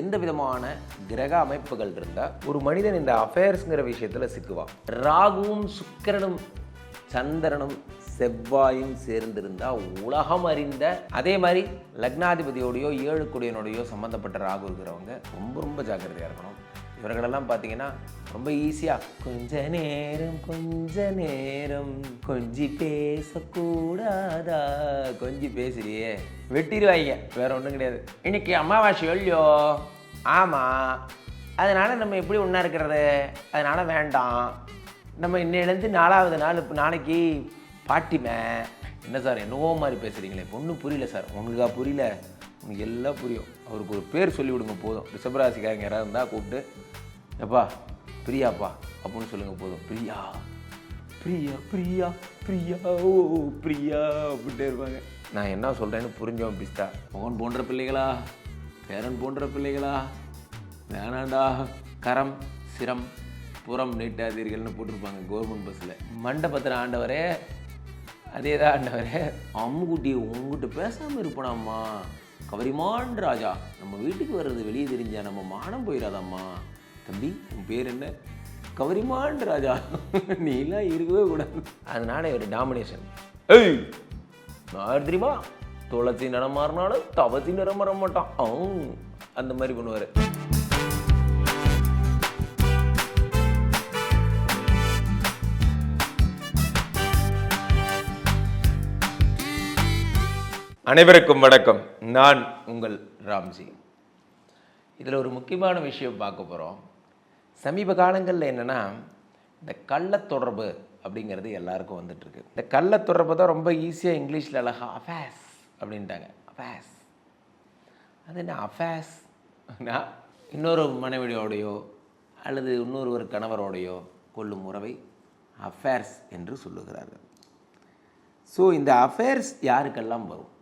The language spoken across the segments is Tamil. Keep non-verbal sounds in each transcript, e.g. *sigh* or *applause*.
எந்த விதமான கிரக அமைப்புகள் இருந்தால் ஒரு மனிதன் இந்த அஃபேர்ஸ்ங்கிற விஷயத்தில் சிக்குவான். ராகுவும் சுக்கிரனும் சந்திரனும் செவ்வாயும் சேர்ந்திருந்தால் உலகம் அறிந்த அதே மாதிரி லக்னாதிபதியோடையோ ஏழுக்குடியனோடையோ சம்மந்தப்பட்ட ராகு இருக்கிறவங்க ரொம்ப ரொம்ப ஜாக்கிரதையாக இருக்கணும். இவர்களெல்லாம் பார்த்தீங்கன்னா ரொம்ப ஈஸியாக கொஞ்ச நேரம் கொஞ்ச நேரம் கொஞ்சி பேசக்கூடாதா? கொஞ்சி பேசுறியே. வெட்டிடுவாங்க வேற ஒன்றும் கிடையாது. இன்னைக்கு அமாவாசை இல்லையோ ஆமாம் அதனால் நம்ம எப்படி ஒன்றா இருக்கிறது? அதனால் வேண்டாம். நம்ம இன்னிலேருந்து நாலாவது நாள் இப்போ நாளைக்கு பாட்டிமே. என்ன சார் என்னவோ மாதிரி பேசுகிறீங்களே ஒன்றும் புரியல சார். உங்களுக்கா புரியல? உனக்கு எல்லாம் புரியும். அவருக்கு ஒரு பேர் சொல்லி விடுங்க போதும் ரிஷபராசிக்காரங்க யாராவது இருந்தால் கூப்பிட்டு எப்பா பிரியாப்பா அப்படின்னு சொல்லுங்கள் போதும். பிரியா பிரியா பிரியா பிரியா ஓ பிரியா அப்படின்ட்டே இருப்பாங்க. நான் என்ன சொல்கிறேன்னு புரிஞ்சோம் பிஸ்தா. மகன் போன்ற பிள்ளைகளா பேரன் போன்ற பிள்ளைகளா வேணாண்டா கரம் சிரம் புறம் நீட்டாதீர்கள்னு போட்டிருப்பாங்க கவர்மெண்ட் பஸ்ஸில் மண்டபத்தில் ஆண்டவரே அதே தான் ஆண்டவரே. அம்முக்குட்டி உங்ககிட்ட பேசாமல் இருப்பனாம்மா. கவரிமான் ராஜா. நம்ம வீட்டுக்கு வர்றது வெளியே தெரிஞ்சா நம்ம மானம் போயிடாதாம்மா தம்பி உன் பேர் என்ன? கவரிமான் ராஜா. நீலாம் இருக்கவே கூடாது. அதனால ஒரு டாமினேஷன். ஏய்! தெரியுமா துளசி நிறம் மாறினாலும் தவசி நிறம் மாட்டான். அந்த மாதிரி பண்ணுவார். அனைவருக்கும் வணக்கம். நான் உங்கள் ராம்ஜி. இதில் ஒரு முக்கியமான விஷயம் பார்க்க போகிறோம். சமீப காலங்களில் என்னென்னா இந்த கள்ள தொடர்பு அப்படிங்கிறது எல்லாருக்கும் வந்துட்டுருக்கு. இந்த கள்ள தொடர்பு தான் ரொம்ப ஈஸியாக இங்கிலீஷில் அழகா அஃபேஸ் அப்படின்ட்டாங்க. அஃபேஸ். அது என்ன அஃபேஸ் இன்னொரு மனைவியோடையோ அல்லது இன்னொரு ஒரு கணவரோடையோ கொள்ளும் உறவை அஃபேர்ஸ் என்று சொல்லுகிறார்கள். ஸோ இந்த அஃபேர்ஸ் யாருக்கெல்லாம் வரும்?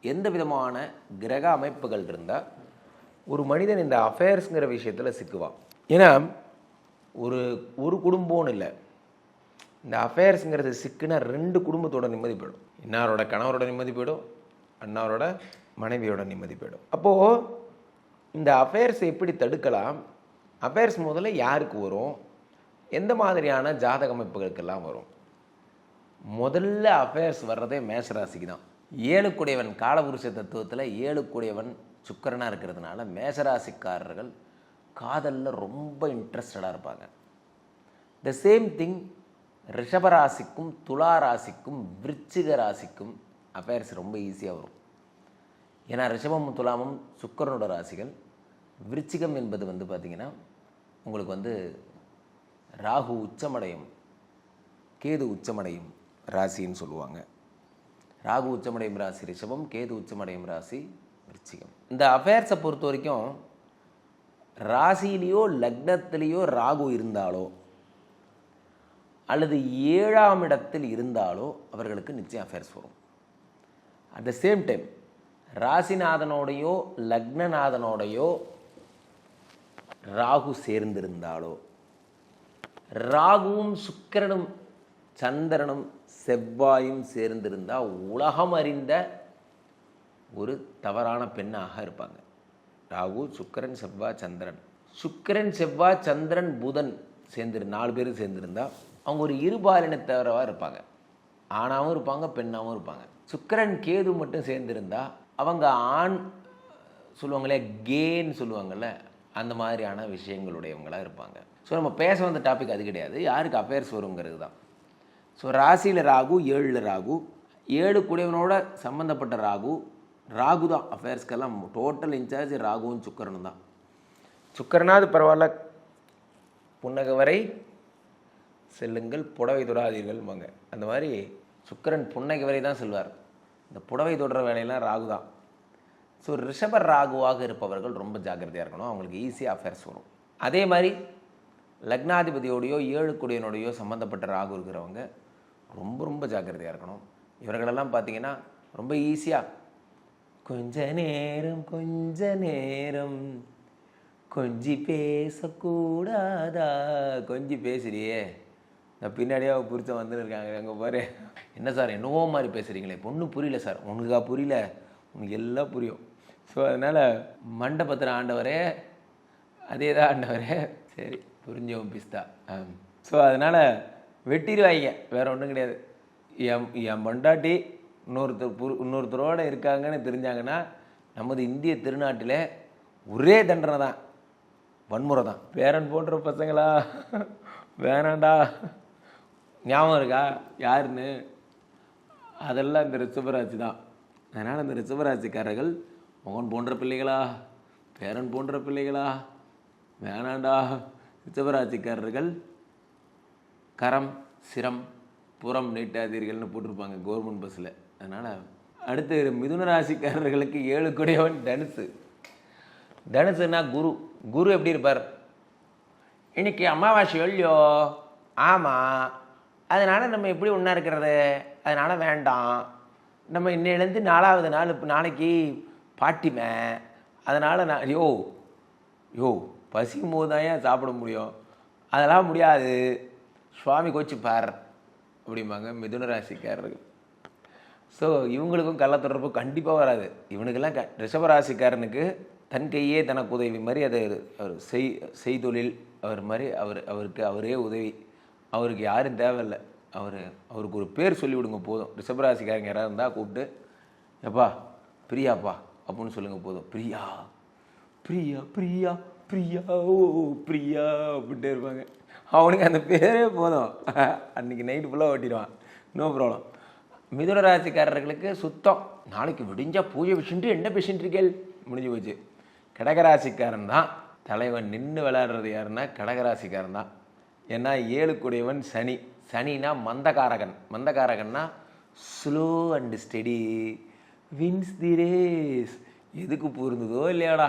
எந்த விதமான கிரக அமைப்புகள் இருந்தால் ஒரு மனிதன் இந்த அஃபேர்ஸுங்கிற விஷயத்தில் சிக்குவான். ஏன்னா ஒரு ஒரு குடும்பம்னு இல்லை. இந்த அஃபேர்ஸுங்கிறது சிக்குனா ரெண்டு குடும்பத்தோட நிம்மதி போயிடும். இன்னாரோட கணவரோட நிம்மதி போயிடும் அண்ணாரோட மனைவியோட நிம்மதி போயிடும். அப்போது இந்த அஃபேர்ஸை எப்படி தடுக்கலாம்? அஃபேர்ஸ் முதல்ல யாருக்கு வரும்? எந்த மாதிரியான ஜாதக அமைப்புகளுக்கெல்லாம் வரும்? முதல்ல அஃபேர்ஸ் வர்றதே மேஷராசிக்கு தான். ஏழுக்குடையவன் காலபுருஷ தத்துவத்தில் ஏழுக்குடையவன் சுக்கரனாக இருக்கிறதுனால மேசராசிக்காரர்கள் காதலில் ரொம்ப இன்ட்ரெஸ்டடாக இருப்பாங்க. த சேம் திங் ரிஷபராசிக்கும் துலா ராசிக்கும் விருச்சிக ராசிக்கும் அஃபேர்ஸ் ரொம்ப ஈஸியாக வரும். ஏன்னா ரிஷபமும் துலாமும் சுக்கிரனோட ராசிகள். விருச்சிகம் என்பது வந்து பார்த்திங்கன்னா உங்களுக்கு வந்து ராகு உச்சமடையும் கேது உச்சமடையும் ராசின்னு சொல்லுவாங்க. ராகு உச்சமடையும் ராசி ரிஷபம் கேது உச்சமடையும் ராசி விருச்சிகம். இந்த அஃபேர்ஸை பொறுத்த வரைக்கும் ராசியிலேயோ லக்னத்திலேயோ ராகு இருந்தாலோ அல்லது ஏழாம் இடத்தில் இருந்தாலோ அவர்களுக்கு நிச்சயம் அஃபேர்ஸ் வரும். அட் த சேம் டைம் ராசிநாதனோடையோ லக்னநாதனோடையோ ராகு சேர்ந்திருந்தாலோ ராகுவும் சுக்கிரனும் சந்திரனும் செவ்வாயும் சேர்ந்திருந்தால் உலகம் அறிந்த ஒரு தவறான பெண்ணாக இருப்பாங்க. ராகு சுக்கிரன் செவ்வாய் சந்திரன். சுக்கிரன் செவ்வாய் சந்திரன் புதன் சேர்ந்து நாலு பேரும் சேர்ந்துருந்தால் அவங்க ஒரு இருபாலினத்தவரவாக இருப்பாங்க. ஆணாகவும் இருப்பாங்க பெண்ணாகவும் இருப்பாங்க. சுக்கிரன் கேது மட்டும் சேர்ந்துருந்தால் அவங்க ஆண் சொல்லுவாங்களே கேன்னு சொல்லுவாங்கள்ல அந்த மாதிரியான விஷயங்களுடையவங்களாக இருப்பாங்க. ஸோ நம்ம பேச வந்த டாபிக் அது கிடையாது. யாருக்கு அஃபேர்ஸ் வருங்கிறது தான் ஸோ ராசியில் ராகு ஏழில் ராகு. ஏழு குடையவனோட சம்மந்தப்பட்ட ராகு. ராகு தான் அஃபேர்ஸ்க்கெல்லாம் டோட்டல் இன்சார்ஜ் ராகுவும் சுக்கரனும் தான். சுக்கரனாவது பரவாயில்ல. புன்னகை வரை செல்லுங்கள் புடவை தொடாதீர்கள்பாங்க அந்த மாதிரி சுக்கரன் புன்னகை வரை தான் செல்வார். இந்த புடவை தொடர வேலையெல்லாம் ராகு தான். ஸோ ரிஷப ராகுவாக இருப்பவர்கள் ரொம்ப ஜாக்கிரதையாக இருக்கணும். அவங்களுக்கு ஈஸியாக அஃபேர்ஸ் வரும். அதே மாதிரி லக்னாதிபதியோடையோ ஏழு குடியனோடையோ சம்மந்தப்பட்ட ராகு இருக்கிறவங்க ரொம்ப ரொம்ப ஜாக்கிரதையாக இருக்கணும். இவர்களெல்லாம் பார்த்தீங்கன்னா ரொம்ப ஈஸியாக கொஞ்ச நேரம் கொஞ்ச நேரம் கொஞ்சி பேசக்கூடாதா? கொஞ்சி பேசுறியே. நான் பின்னாடியே அவ புரிச்ச வந்துருக்காங்க அங்கே பாரு. என்ன சார் என்னவோ மாதிரி பேசுகிறீங்களே பொண்ணு புரியல சார். உனக்கா புரியல? உனக்கு எல்லாம் புரியும். ஸோ அதனால் மண்டபத்தில் ஆண்டவரே அதே தான் ஆண்டவரே. சரி புரிஞ்சவன் பிஸ்தா. ஸோ அதனால் வெட்டிடுவாங்க. வேற ஒன்றும் கிடையாது. என் என் பொண்டாட்டி இன்னொருத்தர் புரு இன்னொருத்தரோட இருக்காங்கன்னு தெரிஞ்சாங்கன்னா நமது இந்திய திருநாட்டில் ஒரே தண்டனை தான். வன்முறை தான். பேரன் போன்ற பசங்களா? வேணாண்டா. ஞாபகம் இருக்கா? யாருன்னு? அதெல்லாம் இந்த ரிஷபராசி தான். அதனால் இந்த ரிஷபராசிக்காரர்கள் மகன் போன்ற பிள்ளைகளா? பேரன் போன்ற பிள்ளைகளா? வேணாண்டா. ரிஷபராசிக்காரர்கள் கரம் சிரம் புறம் நீட்டாதீர்கள்னு போட்டிருப்பாங்க கவர்மெண்ட் பஸ்ஸில் அதனால் அடுத்து மிதுன ராசிக்காரர்களுக்கு ஏழு குடையவன் தனுசு. தனுசுன்னா குரு. குரு எப்படி இருப்பார்? இன்னைக்கு அமாவாசை இல்லையோ? ஆமாம் அதனால் நம்ம எப்படி ஒன்றா இருக்கிறது? அதனால் வேண்டாம். நம்ம இன்னிலேருந்து நாலாவது நாள் இப்போ நாளைக்கு பாட்டிமே. அதனால் நான் யோ யோ பசிக்கும் போது தான் ஏன் சாப்பிட முடியும். அதெல்லாம் முடியாது. சுவாமி கோச்சிப்பார் அப்படிம்பாங்க மிதுன ராசிக்காரர்கள். ஸோ இவங்களுக்கும் கள்ளத்தொடர்பு கண்டிப்பாக வராது. இவனுக்கெல்லாம் க ரிஷபராசிக்காரனுக்கு தன் கையே தனக்கு உதவி மாதிரி அது அவர் செய் செய்தொழில் அவர் மாதிரி அவர் அவருக்கு அவரே உதவி. அவருக்கு யாரும் தேவையில்லை. அவர் அவருக்கு ஒரு பேர் சொல்லி விடுங்க போதும் ரிஷபராசிக்காரங்க யாராவது இருந்தால் கூப்பிட்டு எப்பா பிரியாப்பா அப்படின்னு சொல்லுங்கள் போதும். பிரியா பிரியா பிரியா. பிரியா ஓ பிரியா அப்படின்ட்டு இருப்பாங்க. அவனுக்கு அந்த பேரே போதும். அன்றைக்கி நைட்டு ஃபுல்லாக ஓட்டிடுவான். நோ ப்ராப்ளம் மிதுன ராசிக்காரர்களுக்கு சுத்தம். நாளைக்கு விடிஞ்சால் பூஜை விஷயன்ட்டு என்ன பேசின்றிருக்கேள் முடிஞ்சு போச்சு. கடகராசிக்காரன் தான். தலைவன் நின்று விளையாடுறது யாருன்னா கடகராசிக்காரன் தான். ஏன்னா ஏழுக்குடையவன் சனி. சனினா மந்தகாரகன் மந்தகாரகன்னா slow and steady wins the race எதுக்கு பொருந்ததோ இல்லையாடா?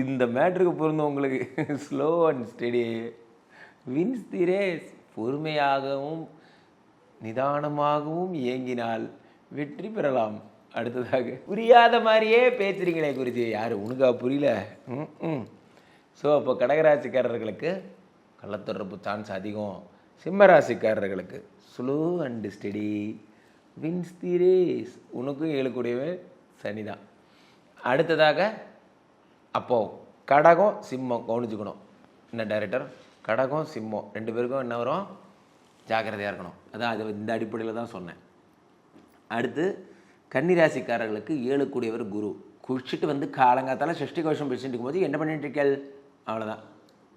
இந்த மேட்ருக்கு பொருந்தும் உங்களுக்கு slow *laughs* and steady wins the race பொறுமையாகவும் நிதானமாகவும் இயங்கினால் வெற்றி பெறலாம். அடுத்ததாக புரியாத மாதிரியே பேசுறீங்களே குறித்து யார் உனக்கா புரியல? ம் ஸோ அப்போ கடகராசிக்காரர்களுக்கு கள்ளத்தொடர்பு சான்ஸ் அதிகம். சிம்மராசிக்காரர்களுக்கு slow and steady wins the race உனக்கும் ஏழுக்கூடியவன் சனி தான் அடுத்ததாக அப்போது கடகம் சிம்மம் கவனிச்சுக்கணும். என்ன டைரக்டர் கடகம் சிம்மம். ரெண்டு பேருக்கும் என்ன வரும்? ஜாக்கிரதையாக இருக்கணும். அதான் அது இந்த அடிப்படையில் தான் சொன்னேன். அடுத்து கன்னிராசிக்காரர்களுக்கு ஏழு கூடியவர் குரு. குளிச்சுட்டு வந்து காலங்காத்தால் சஷ்டி கோஷம் பேசிட்டு இருக்கும்போது என்ன பண்ணிட்டு இருக்கேள் அவ்வளோதான்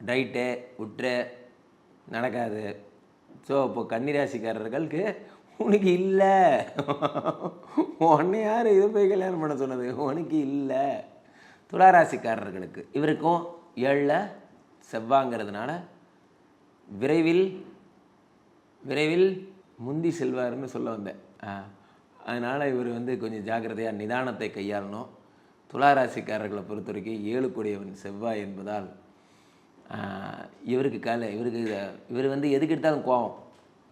டைட்டு விட்டுரு நடக்காது. ஸோ இப்போ கன்னிராசிக்காரர்களுக்கு உனக்கு இல்லை. உன்னை யார் இதை போய் கல்யாணம் பண்ண சொன்னது? உனக்கு இல்லை. துளாராசிக்காரர்களுக்கு. இவருக்கும் ஏழில் செவ்வாங்கிறதுனால விரைவில் விரைவில் முந்தி செல்வார்னு சொல்ல வந்தேன். அதனால் இவர் வந்து கொஞ்சம் ஜாக்கிரதையாக நிதானத்தை கையாளணும். துளாராசிக்காரர்களை பொறுத்த வரைக்கும் ஏழு கூடியவன் செவ்வாய் என்பதால் இவருக்கு காலை இவருக்கு இவர் வந்து எதுக்கு எடுத்தாலும் கோவம்.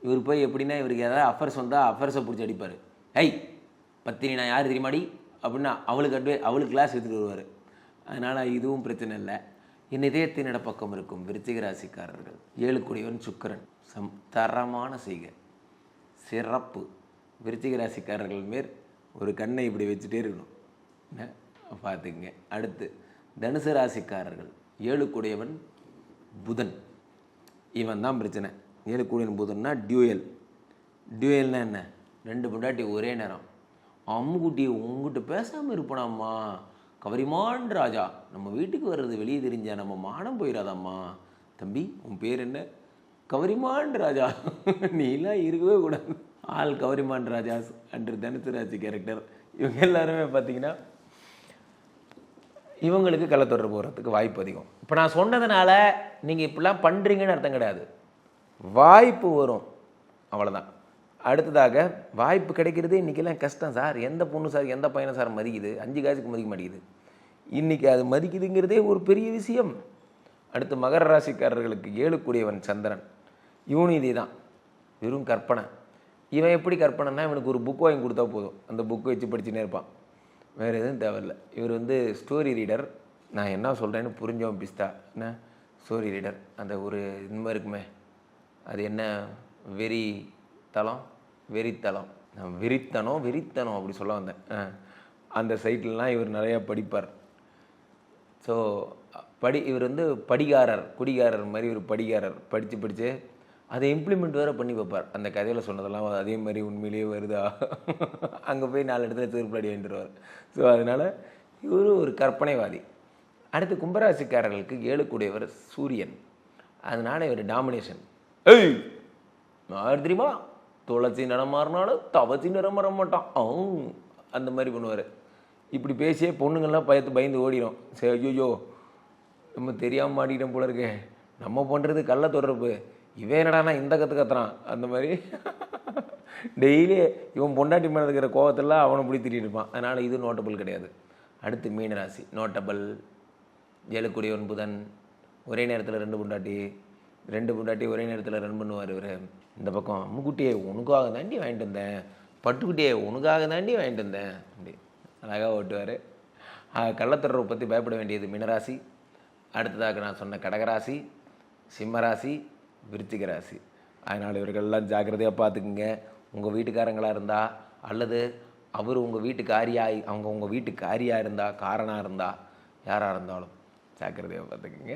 இவர் போய் எப்படின்னா இவருக்கு ஏதாவது அஃபர்ஸ் வந்தால் அஃபர்ஸை பிடிச்சி அடிப்பார். ஐய் பத்தினி நான் யார் தெரியுமாடி? அப்படின்னா அவளுக்கு அட்வே அவளுக்கு கிளாஸ் எடுத்துகிட்டு வருவார். அதனால் இதுவும் பிரச்சனை இல்லை. என் இதயத்தின் இடப்பக்கம் இருக்கும் விருச்சிக ராசிக்காரர்கள். ஏழு கூடியவன் சுக்கிரன். சம் தரமான செய்கை. சிறப்பு. விருச்சிக ராசிக்காரர்கள் மேல் ஒரு கண்ணை இப்படி வச்சுட்டே இருக்கணும். பார்த்துக்குங்க. அடுத்து தனுசு ராசிக்காரர்கள். ஏழுக்குடையவன் புதன். இவன் தான் பிரச்சனை. ஏழு புதன்னா டியூயல். டியூயல்னா என்ன? ரெண்டு பொண்டாட்டி ஒரே நேரம். அம்முக்குட்டி உங்ககிட்ட பேசாமல் இருப்பனாம்மா. கவரிமான் ராஜா நம்ம வீட்டுக்கு வர்றது வெளியே தெரிஞ்சா நம்ம மானம் போயிடாதாம்மா தம்பி உன் பேர் என்ன? கவரிமான் ராஜா. *laughs* நீலாம் இருக்கவே கூடாது. ஆள் கவரிமான் ராஜா அன்று தனுசுராஜ் கேரக்டர் இவங்க எல்லாருமே பார்த்தீங்கன்னா இவங்களுக்கு கள்ளத்தொடர்பு போகிறதுக்கு வாய்ப்பு அதிகம். இப்போ நான் சொன்னதுனால நீங்கள் இப்படிலாம் பண்ணுறீங்கன்னு அர்த்தம் கிடையாது. வாய்ப்பு வரும். அவ்வளோதான் அடுத்ததாக வாய்ப்பு கிடைக்கிறது இன்றைக்கெல்லாம் கஷ்டம் சார். எந்த பொண்ணு சார் எந்த பையனை சார் மதிக்குது? அஞ்சு காசுக்கு மதிக்க மாட்டேங்குது. இன்றைக்கி அது மதிக்குதுங்கிறதே ஒரு பெரிய விஷயம். அடுத்து மகர ராசிக்காரர்களுக்கு ஏழுக்குடையவன் சந்திரன். இவனும் இதே தான் வெறும் கற்பனை. இவன் எப்படி கற்பனைன்னா இவனுக்கு ஒரு புக் வாங்கி கொடுத்தா போதும். அந்த புக்கை வச்சு படிச்சுனே இருப்பான். வேறு எதுவும் தேவையில்ல. இவர் வந்து ஸ்டோரி ரீடர் நான் என்ன சொல்கிறேன்னு புரிஞ்சவன் பிஸ்தா. என்ன? ஸ்டோரி ரீடர் அந்த ஒரு இன்மை இருக்குமே. அது என்ன? வெறி தளம்? வெறித்தளம் நான் வெறித்தனம் வெறித்தனம் அப்படி சொல்ல வந்தேன். ஆ. அந்த சைட்லலாம் இவர் நிறையா படிப்பார். ஸோ படி இவர் வந்து படிகாரர் குடிகாரர் மாதிரி ஒரு படிகாரர். படித்து படித்து அதை இம்ப்ளிமெண்ட் வேறு பண்ணி பார்ப்பார் அந்த கதையில் சொன்னதெல்லாம் அதே மாதிரி உண்மையிலேயே வருதா? அங்கே போய் நாலு இடத்துல திருப்படி வாங்கிட்டுருவார் ஸோ அதனால் இவர் ஒரு கற்பனைவாதி. அடுத்து கும்பராசிக்காரர்களுக்கு ஏழுக்குடையவர் சூரியன். அதனால் இவர் டாமினேஷன். ஏய் தெரியுமா? துளசி நிறம் மாறினாலும் தவசி நிறம் மாற மாட்டான். ஆ அந்த மாதிரி பண்ணுவார். இப்படி பேசியே பொண்ணுங்கள்லாம் பயத்து பயந்து ஓடிடும் சரி ஐயோ நம்ம தெரியாமல் மாட்டிக்கிட்டோம் போல இருக்கே. நம்ம பண்ணுறது கள்ள தொடர்பு. இவன் என்னடானா இந்த கற்று கத்துறான். அந்த மாதிரி. டெய்லி இவன் பொண்டாட்டி மேலே இருக்கிற கோவத்தெல்லாம் அவனை பிடி திட்டிட்டு இருப்பான். அதனால் இது நோட்டபிள் கிடையாது. அடுத்து மீனராசி. நோட்டபிள் ஏழுக்குடியவன் புதன் ஒரே நேரத்தில் ரெண்டு பொண்டாட்டி. ரெண்டு பொண்டாட்டி ஒரே நேரத்தில் ரன் பண்ணுவார் இவர். இந்த பக்கம் அம்முக்குட்டியை உனக்காக தாண்டி வாங்கிட்டு வந்தேன். பட்டுக்குட்டியை உனக்காக தாண்டி வாங்கிட்டு வந்தேன். அப்படி அழகாக ஓட்டுவார். கள்ளத்தொடர்பு பற்றி பயப்பட வேண்டியது மினராசி. அடுத்ததாக நான் சொன்ன கடகராசி சிம்மராசி விருச்சிக ராசி. அதனால் இவர்கள்லாம் ஜாக்கிரதையாக பார்த்துக்குங்க உங்கள் வீட்டுக்காரங்களாக இருந்தால் அல்லது அவர் உங்கள் வீட்டுக்காரியாய் அவங்க உங்கள் வீட்டுக்காரியாக இருந்தால் காரணாக இருந்தால் யாராக இருந்தாலும் ஜாக்கிரதையாக பார்த்துக்குங்க